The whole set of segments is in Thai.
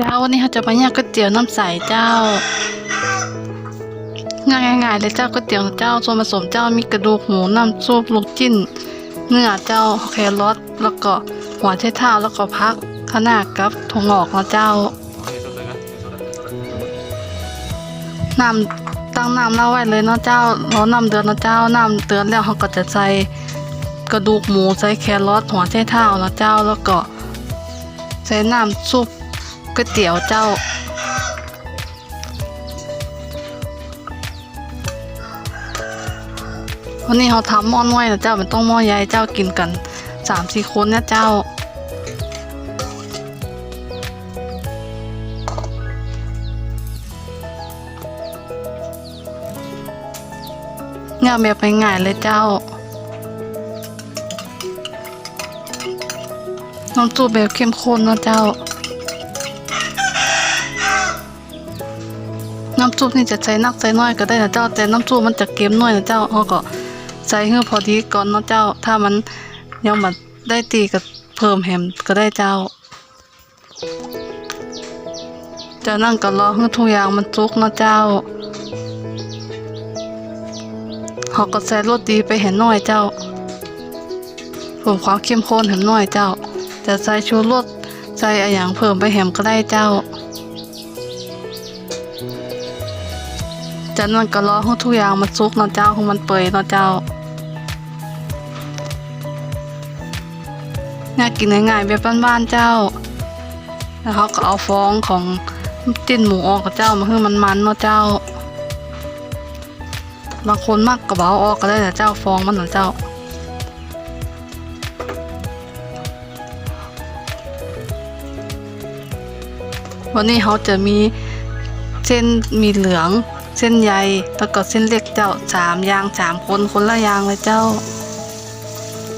เจ้าวันนี้เขาจะมาย่างก๋วยเตี๋ยวน้ำใสเจ้า ง่ายๆเลยเจ้าก๋วยเตี๋ยวเจ้าส่วนผสมเจ้ามีกระดูกหมูน้ำซุปลูกจิ้น เนื้อเจ้าแครอทแล้วก็หัวไชเท้าแล้วก็พักคะน้ากับถั่วงอกนะเจ้าน้ำตั้งน้ำเล่าไว้เลยเนาะเจ้ารอน้ำเดือดเนาะเจ้าน้ำเดือดแล้วเขาก็จะใส่กระดูกหมูใส่แครอทหัวไชเท้าเนาะเจ้าแล้วก็ใส่น้ำซุป ก๋วยเตี๋ยวเจ้า วันนี้เขาทำหม้อน้อยนะเจ้ามันต้องหม้อใหญ่เจ้ากินกันสามสี่คนนี่ยเจ้าเนี่ยแบบไปง่ายเลยเจ้า น้ำซุปแบบเข้มข้นนะเจ้า น้ำซุปนี่จะใช้นักใช้น้อยก็ได้นะเจ้า แต่น้ำซุปมันจะเค็มน้อยนะเจ้าเขาก็ใส่ให้พอดีก่อนเนาะเจ้า ถ้ามันยังมันได้ตีก็เพิ่มแฮมก็ได้เจ้าจากนั้นก็รอให้ทุกอย่างมันสุกเนาะเจ้าเขาก็ใส่รสดีไปเห็นน้อยเจ้าเพิ่มความเข้มข้นเห็นน้อยเจ้า จะใส่ชูรสใส่อะไรอย่างเพิ่มไปแหมก็ได้เจ้า จากนั้นก็รอให้ทุกอย่างมันสุกนาะเจ้าให้มันเปื่อยนะเจ้าน่ากินง่ายๆแบบบ้านๆเจ้า แล้วเขาก็เอาฟองของติ้นหมูออกกับเจ้ามาให้มันมันๆเนาะเจ้า บางคนมากกระเบาออกก็ได้แต่เจ้าฟองมันเหรอเจ้า วันนี้เขาจะมีเส้นมีเหลือง เส้นใยแล้วก็เส้นเล็กเจ้าสามยางสามคนคนละยางเลยเจ้า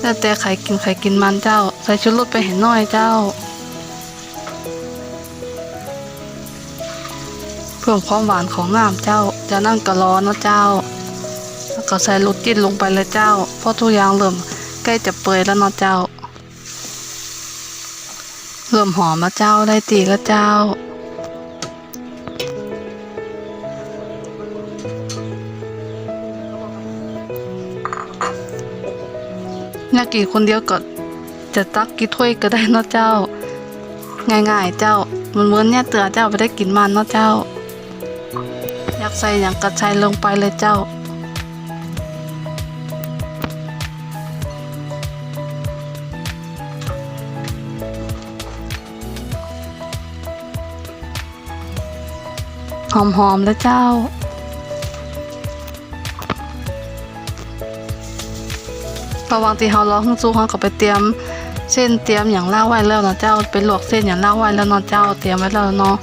แล้วแต่ใครกินใครกินมันเจ้า ใส่ชุดรสไปเห็นน้อยเจ้า เพิ่มความหวานของน้ำเจ้าจะนั่งกระรอเนะเจ้า แล้วก็ใส่ลูกจิ้นลงไปเลยเจ้า เพราะทุกอย่างเริ่มใกล้จะเปื่อยแล้วนะเจ้า เริ่มหอมแล้วเจ้าได้ตีแล้วเจ้า อยากกินคนเดียวก็จะตักกี่ถ้วยก็ได้เนาะเจ้า ง่ายๆเจ้ามันเหมือนเนี่ยเตือเจ้าไปได้กินมันเนาะเจ้า อยากใส่อย่างกระชายลงไปเลยเจ้าหอมๆแล้วเจ้า ระว่างที่เรารอให้สุกเราก็ไปเตรียมเส้นเตรียมอย่างล่าไว้แล้วเนาะเจ้าไปลวกเส้นอย่างล่าไว้แล้วเนาะเจ้าเตรียมไว้แล้วเนาะ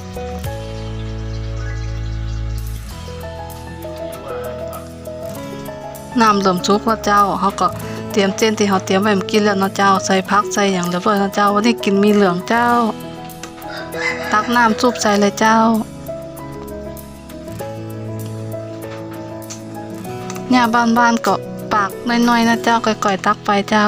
น้ำเริ่มสุกแล้วเจ้าเขาก็เตรียมเส้นที่เขาเตรียมไว้มกี้แล้วเนาะเจ้าใส่พักใส่อย่างเรียบร้อยเนาะเจ้าวันนี้กินมีเหลืองเจ้า ตักน้ำซุปใส่เลยเจ้าเนี่ยบ้านๆก็ ปากน้อยๆนะเจ้าก่อยๆตักไปเจ้า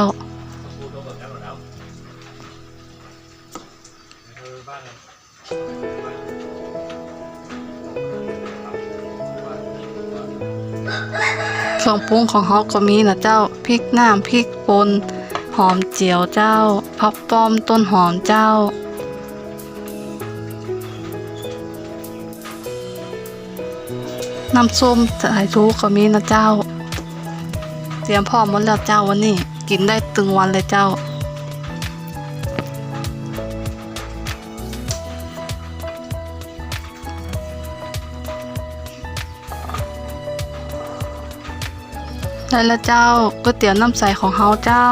เครื่องปรุงของเขาก็มีนะเจ้าพริกน้ำพริกป่นหอมเจียวเจ้าผักป้อมต้นหอมเจ้าน้ำส้มสายชูก็มีนะเจ้า รียมพร้อมหมดแล้วเจ้าวันนี้ กินได้ตึงวันเลยเจ้า ได้แล้วเจ้าก๋วยเตี๋ยวน้ำใสของเฮาเจ้า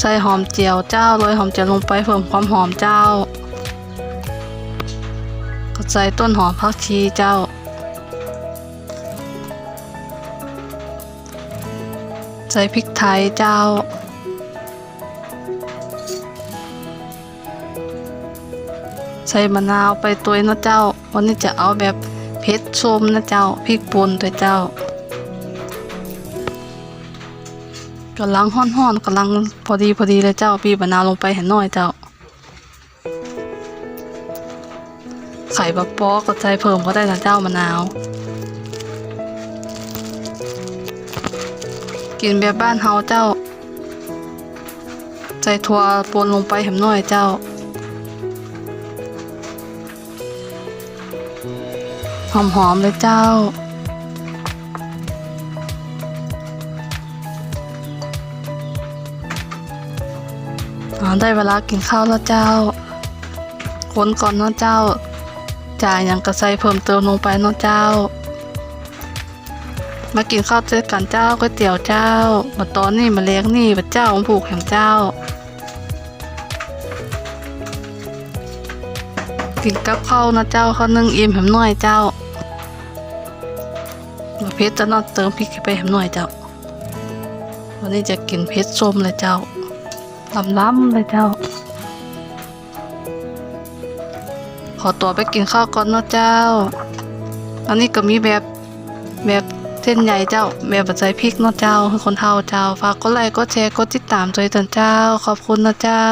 ใส่หอมเจียวเจ้าโรยหอมเจียวลงไปเพิ่มความหอมเจ้าก็ใส่ต้นหอมผักชีเจ้า ใส่พริกไทยเจ้า ใส่มะนาวไปตัวนะเจ้า วันนี้จะเอาแบบเผ็ดส้มนะเจ้า พริกป่นด้วเจ้ากำลังห้อนๆกำลังพอดีพอดีเลยเจ้าบีบมะนาวลงไปเห็นหน่อยเจ้า ไข่บะปอกก็ใส่เพิ่มก็ได้นะเจ้ามะนาว กินแบบบ้านเฮาเจ้า ใส่ถั่วปนลงไปแหมน่อยเจ้าหอมๆเลยเจ้า ได้เวลากินข้าวแล้วเจ้า คนก่อนเนาะเจ้า จ่ายหยังกระใส่เพิ่มเติมลงไปเนาะเจ้า มากินข้าวเจอกันเจ้าก๋วยเตี๋ยวเจ้ามาตอนนี้มาเลี้ยงนี่บัดเจ้าของผูกแหมเจ้า กินกับข้าวนะเจ้าข้าวนึ่งอิ่มแหมหน่อยเจ้ามาเพชรจะนอนเติมพริกไปแหมหน่อยเจ้า วันนี้จะกินเพชรส้มเลยเจ้าลำล้ำเลยเจ้า ขอตัวไปกินข้าวก่อนนะเจ้า อันนี้ก็มีแบบแบบ เส้นใหญ่เจ้าแบบปัจจัยพริกเนาะเจ้าคือคนเท่าเจ้าฝากกดไลค์กดแชร์กดติดตามใจตันเจ้า ขอบคุณนะเจ้า